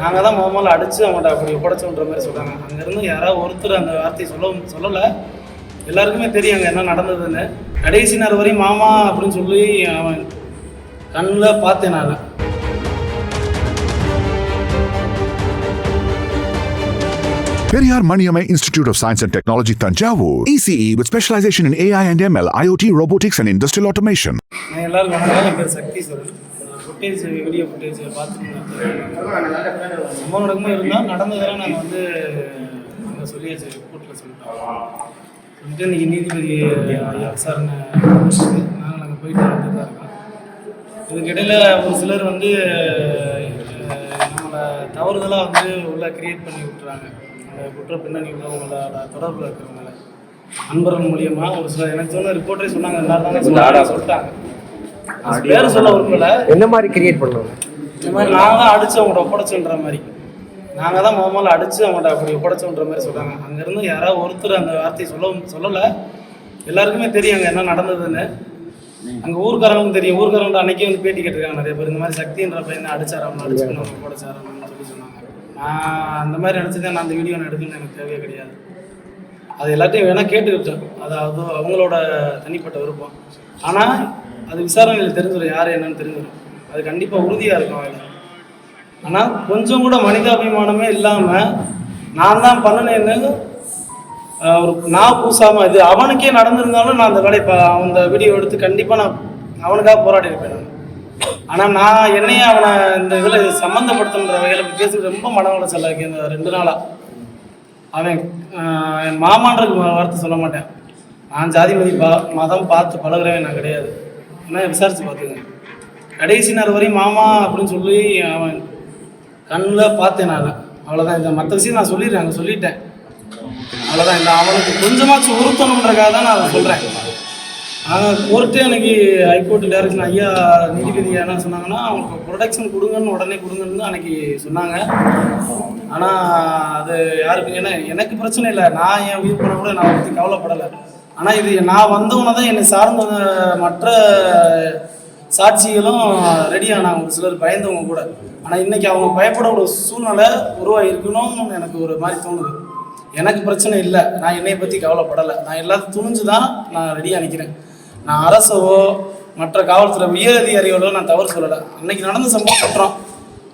நாங்கள் தான் முதல்ல அடித்து அவங்கள்ட்ட அப்படி ஒப்படைச்சோன்ற மாதிரி சொல்கிறாங்க அங்கேருந்து யாராவது ஒருத்தர் அந்த வார்த்தையை சொல்ல சொல்லலை. எல்லாருக்குமே தெரியும் அங்கே என்ன நடந்ததுன்னு. கடைசி நேரம் வரையும் மாமா அப்படின்னு சொல்லி அவன் கண்ணில் பார்த்தேன் நான். Periyar Maniamai Institute of Science and Technology, Tanjavur. ECE with specialization in AI and ML, IoT, robotics, and industrial automation. Footage video footage பார்த்துட்டு சம்பவம் நடக்கும்போது இருந்தால் நடந்ததெல்லாம் நாங்கள் வந்து நாங்கள் சொல்லியாச்சு ரிப்போர்ட்டில் சொல்லிட்டோம் சொல்லிட்டு இன்றைக்கி நீதிபதி ஐயா விசாரணை. நாங்கள் நாங்கள் போயிட்டு வந்து தான் இருக்கோம் இதுக்கிடையில் ஒரு சிலர் வந்து நம்மளை தவறுதலாக வந்து உள்ள கிரியேட் பண்ணி விட்டுறாங்க. அந்த குற்ற பின்னணி உள்ளவங்களோட தொடர்பில் இருக்கிறவங்கள. நண்பர்கள் மூலியமாக ஒரு சில எனக்கு சொன்ன ரிப்போர்ட்டரே சொன்னாங்க எல்லாரும் சொல்லிட்டாங்க. பேர் சொல்ல விரும்பல. என்ன மாதிரி கிரியேட் பண்ணுவாங்க இந்த மாதிரி நாங்கள் தான் அடிச்சு அவங்கள்ட்ட ஒப்படைச்சோன்ற மாதிரி. நாங்கள் தான் முதல்ல அடிச்சு அவங்கள்ட்ட அப்படி ஒப்படைச்சோன்ற மாதிரி சொல்கிறாங்க அங்கேருந்து யாராவது ஒருத்தர் அந்த வார்த்தையை சொல்ல சொல்லலை. எல்லாருக்குமே தெரியும் அங்கே என்ன நடந்ததுன்னு. அங்கே ஊர்க்காரங்களும் தெரியும். ஊர்க்காரங்க அன்னைக்கே வந்து பேட்டி கேட்டிருக்காங்க நிறைய பேர். இந்த மாதிரி சக்தின்ற பையனை அடிச்சார்? அவனை அடிச்சு பண்ண ஒப்படைச்சார்? அப்படின்னு சொல்லி சொன்னாங்க. நான் அந்த மாதிரி நினச்சதே நான் அந்த வீடியோ நான் எடுக்கணும்னு எனக்கு தேவையே கிடையாது. அது எல்லாத்தையும் வேணால் கேட்டுக்கிட்டேன் அது அது அவங்களோட தனிப்பட்ட விருப்பம். ஆனால் அது விசாரணையில் தெரிஞ்சிடும் யார் என்னன்னு தெரிஞ்சிடும் அது கண்டிப்பாக உறுதியாக இருக்கும் அதில் ஆனால் கொஞ்சம் கூட மனிதாபிமானமே இல்லாமல் நான் தான் பண்ணினேன்னு ஒரு நான் பூசாமல் இது அவனுக்கே நடந்திருந்தாலும் நான் அந்த வேலையை இப்போ அந்த வீடியோ எடுத்து கண்டிப்பாக நான் அவனுக்காக போராடி இருப்பேன் ஆனால் நான் என்னையே அவனை இந்த இதில் சம்மந்தப்படுத்துன்ற வகையில் பேசி ரொம்ப மன உளைச்சல் ஆகி இந்த ரெண்டு நாளாக அவன் என் மாமான்ற வார்த்தை சொல்ல மாட்டேன். நான் ஜாதி மதிப்பா பா மதம் பார்த்து பழகுறவன் நான் கிடையாது. என்ன விசாரித்து பார்த்துக்கேன் கடைசி நேரம் வரையும் மாமா அப்படின்னு சொல்லி அவன் கண்ணில் பார்த்தேன் நான். அவ்வளோதான் இந்த மற்ற விஷயம் நான் சொல்லிடுறேன். அங்கே சொல்லிட்டேன். அவ்வளோதான் இந்த அவனுக்கு கொஞ்சமாச்சும் உறுத்தணுன்றக்காக தான் நான் அதை சொல்கிறேன் ஆனால் கோர்ட்டே எனக்கு ஹைகோர்ட்டு டேரக்ஷன் ஐயா நீதிபதி என்ன சொன்னாங்கன்னா அவங்களுக்கு ப்ரொடக்ஷன் கொடுங்கன்னு உடனே கொடுங்கன்னு அன்னைக்கு சொன்னாங்க. ஆனால் அது யாருக்கு ஏன்னா எனக்கு பிரச்சனை இல்லை. நான் என் உயிர் பண்ண கூட நான் பற்றி கவலைப்படலை. ஆனால் இது நான் வந்தவன தான் என்னை சார்ந்த மற்ற சாட்சிகளும் ரெடியானாங்க ஒரு சிலர் பயந்தவங்க கூட. ஆனால் இன்னைக்கு அவங்க பயப்பட ஒரு சூழ்நிலை உருவாகிருக்கணும்னு எனக்கு ஒரு மாதிரி தோணுது. எனக்கு பிரச்சனை இல்லை. நான் என்னையை பற்றி கவலைப்படலை. நான் எல்லாத்தையும் துணிஞ்சு தான் நான் ரெடியாக நிற்கிறேன் நான் அரசவோ மற்ற காவல்துறை உயர் அதிகாரிகளோ நான் தவறு சொல்லலை. அன்னைக்கு நடந்த சம்பவம் குற்றம்.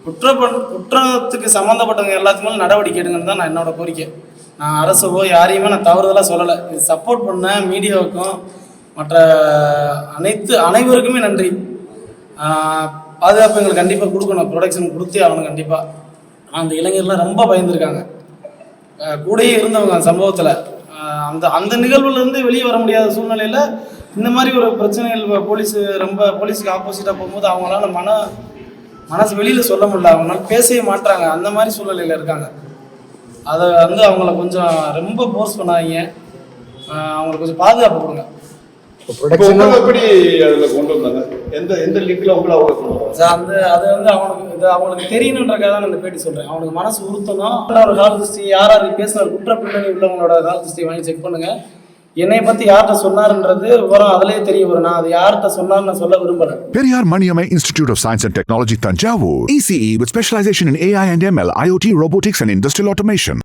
குற்ற குற்றத்துக்கு சம்மந்தப்பட்டவங்க எல்லாத்துக்குமே நடவடிக்கை எடுங்கன்னு தான் நான் என்னோட கோரிக்கை. நான் அரசவோ யாரையுமே நான் தவறுதலாக சொல்லலை. இது சப்போர்ட் பண்ண மீடியாவுக்கும் மற்ற அனைத்து அனைவருக்குமே நன்றி. பாதுகாப்பு எங்களுக்கு கண்டிப்பாக கொடுக்கணும். ப்ரொடக்ஷன் கொடுத்தே ஆகணும் கண்டிப்பாக அந்த இளைஞர்லாம் ரொம்ப பயந்துருக்காங்க. கூடயே இருந்தவங்க அந்த சம்பவத்தில். அந்த அந்த நிகழ்வுலேருந்து வெளியே வர முடியாத சூழ்நிலையில் இந்த மாதிரி ஒரு பிரச்சனைகள் போலீஸ் ரொம்ப போலீஸுக்கு ஆப்போசிட்டாக போகும்போது அவங்களால மன மனசு வெளியில் சொல்ல முடியல. அவங்களால பேசவே மாட்டுறாங்க அந்த மாதிரி சூழ்நிலையில் இருக்காங்க. அதை வந்து அவங்கள கொஞ்சம் ரொம்ப ஃபோர்ஸ் பண்ணாதீங்க அவங்களுக்கு கொஞ்சம் பாதுகாப்பு கொடுங்க எப்படி அதுல கொண்டு வந்தாங்க எந்த எந்த லிங்க்ல உங்களை அவங்க அந்த அது வந்து அவனுக்கு இது அவங்களுக்கு தெரியணுன்றக்காக தான் நான் இந்த பேட்டி சொல்கிறேன் அவனுக்கு மனசு உறுத்தணும் ஒரு கால் திருஷ்டி யார் யார் பேசுகிற குற்ற பின்னணி உள்ளவங்களோட கால் திருஷ்டி வாங்கி செக் பண்ணுங்க என்னை பத்தி யார்கிட்ட சொன்னாருன்றது வரும் அதுலயே தெரிய வரும் நான் அது யார்கிட்ட சொன்னாருன்னு சொல்ல விரும்பல Periyar Maniammai institute of science and technology Thanjavur ECE with specialisation in AI and ML IOT robotics and industrial automation